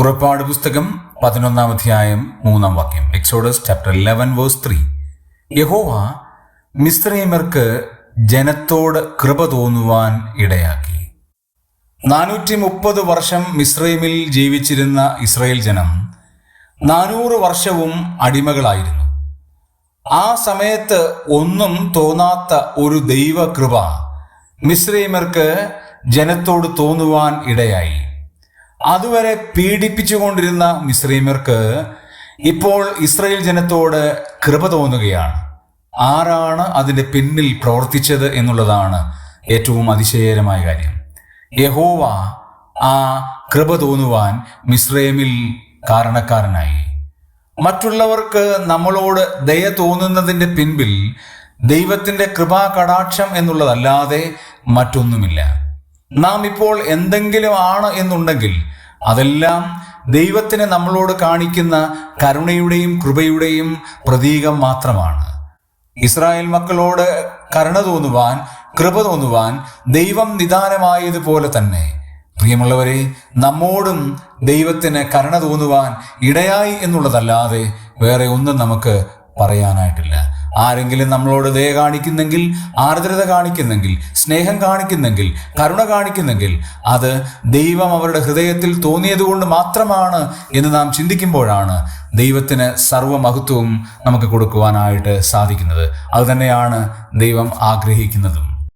പുറപ്പാട് പുസ്തകം പതിനൊന്നാം അധ്യായം മൂന്നാം വാക്യം. Exodus chapter eleven verse three യഹോവ മിസ്രൈമർക്ക് ജനത്തോട് കൃപ തോന്നുവാൻ ഇടയാക്കി. നാനൂറ്റി മുപ്പത് വർഷം മിസ്രൈമിൽ ജീവിച്ചിരുന്ന ഇസ്രയേൽ ജനം നാനൂറ് വർഷവും അടിമകളായിരുന്നു. ആ സമയത്ത് ഒന്നും തോന്നാത്ത ഒരു ദൈവകൃപ മിസ്രൈമർക്ക് ജനത്തോട് തോന്നുവാൻ ഇടയായി. അതുവരെ പീഡിപ്പിച്ചുകൊണ്ടിരുന്ന മിസ്രൈമർക്ക് ഇപ്പോൾ ഇസ്രയേൽ ജനത്തോട് കൃപ തോന്നുകയാണ്. ആരാണ് അതിന്റെ പിന്നിൽ പ്രവർത്തിച്ചത് എന്നുള്ളതാണ് ഏറ്റവും അതിശയകരമായ കാര്യം. യഹോവ ആ കൃപ തോന്നുവാൻ മിസ്രൈമിൽ കാരണക്കാരനായി. മറ്റുള്ളവർക്ക് നമ്മളോട് ദയ തോന്നുന്നതിന്റെ പിൻപിൽ ദൈവത്തിന്റെ കൃപാ കടാക്ഷം എന്നുള്ളതല്ലാതെ മറ്റൊന്നുമില്ല. നാം ഇപ്പോൾ എന്തെങ്കിലും ആണ് എന്നുണ്ടെങ്കിൽ അതെല്ലാം ദൈവത്തിന് നമ്മളോട് കാണിക്കുന്ന കരുണയുടെയും കൃപയുടെയും പ്രതീകം മാത്രമാണ്. ഇസ്രായേൽ മക്കളോട് കരുണ തോന്നുവാൻ കൃപ തോന്നുവാൻ ദൈവം നിദാനമായതുപോലെ തന്നെ. പ്രിയമുള്ളവരെ നമ്മോടും ദൈവത്തിന് കരുണ തോന്നുവാൻ ഇടയായി എന്നുള്ളതല്ലാതെ വേറെ ഒന്നും നമുക്ക് പറയാനായിട്ടില്ല. ആരെങ്കിലും നമ്മളോട് ദയ കാണിക്കുന്നെങ്കിൽ ആർദ്രത കാണിക്കുന്നെങ്കിൽ സ്നേഹം കാണിക്കുന്നെങ്കിൽ കരുണ കാണിക്കുന്നെങ്കിൽ അത് ദൈവം അവരുടെ ഹൃദയത്തിൽ തോന്നിയതുകൊണ്ട് മാത്രമാണ് എന്ന് നാം ചിന്തിക്കുമ്പോഴാണ് ദൈവത്തിന് സർവമഹത്വവും നമുക്ക് കൊടുക്കുവാനായിട്ട് സാധിക്കുന്നത്. അതുതന്നെയാണ് ദൈവം ആഗ്രഹിക്കുന്നതും.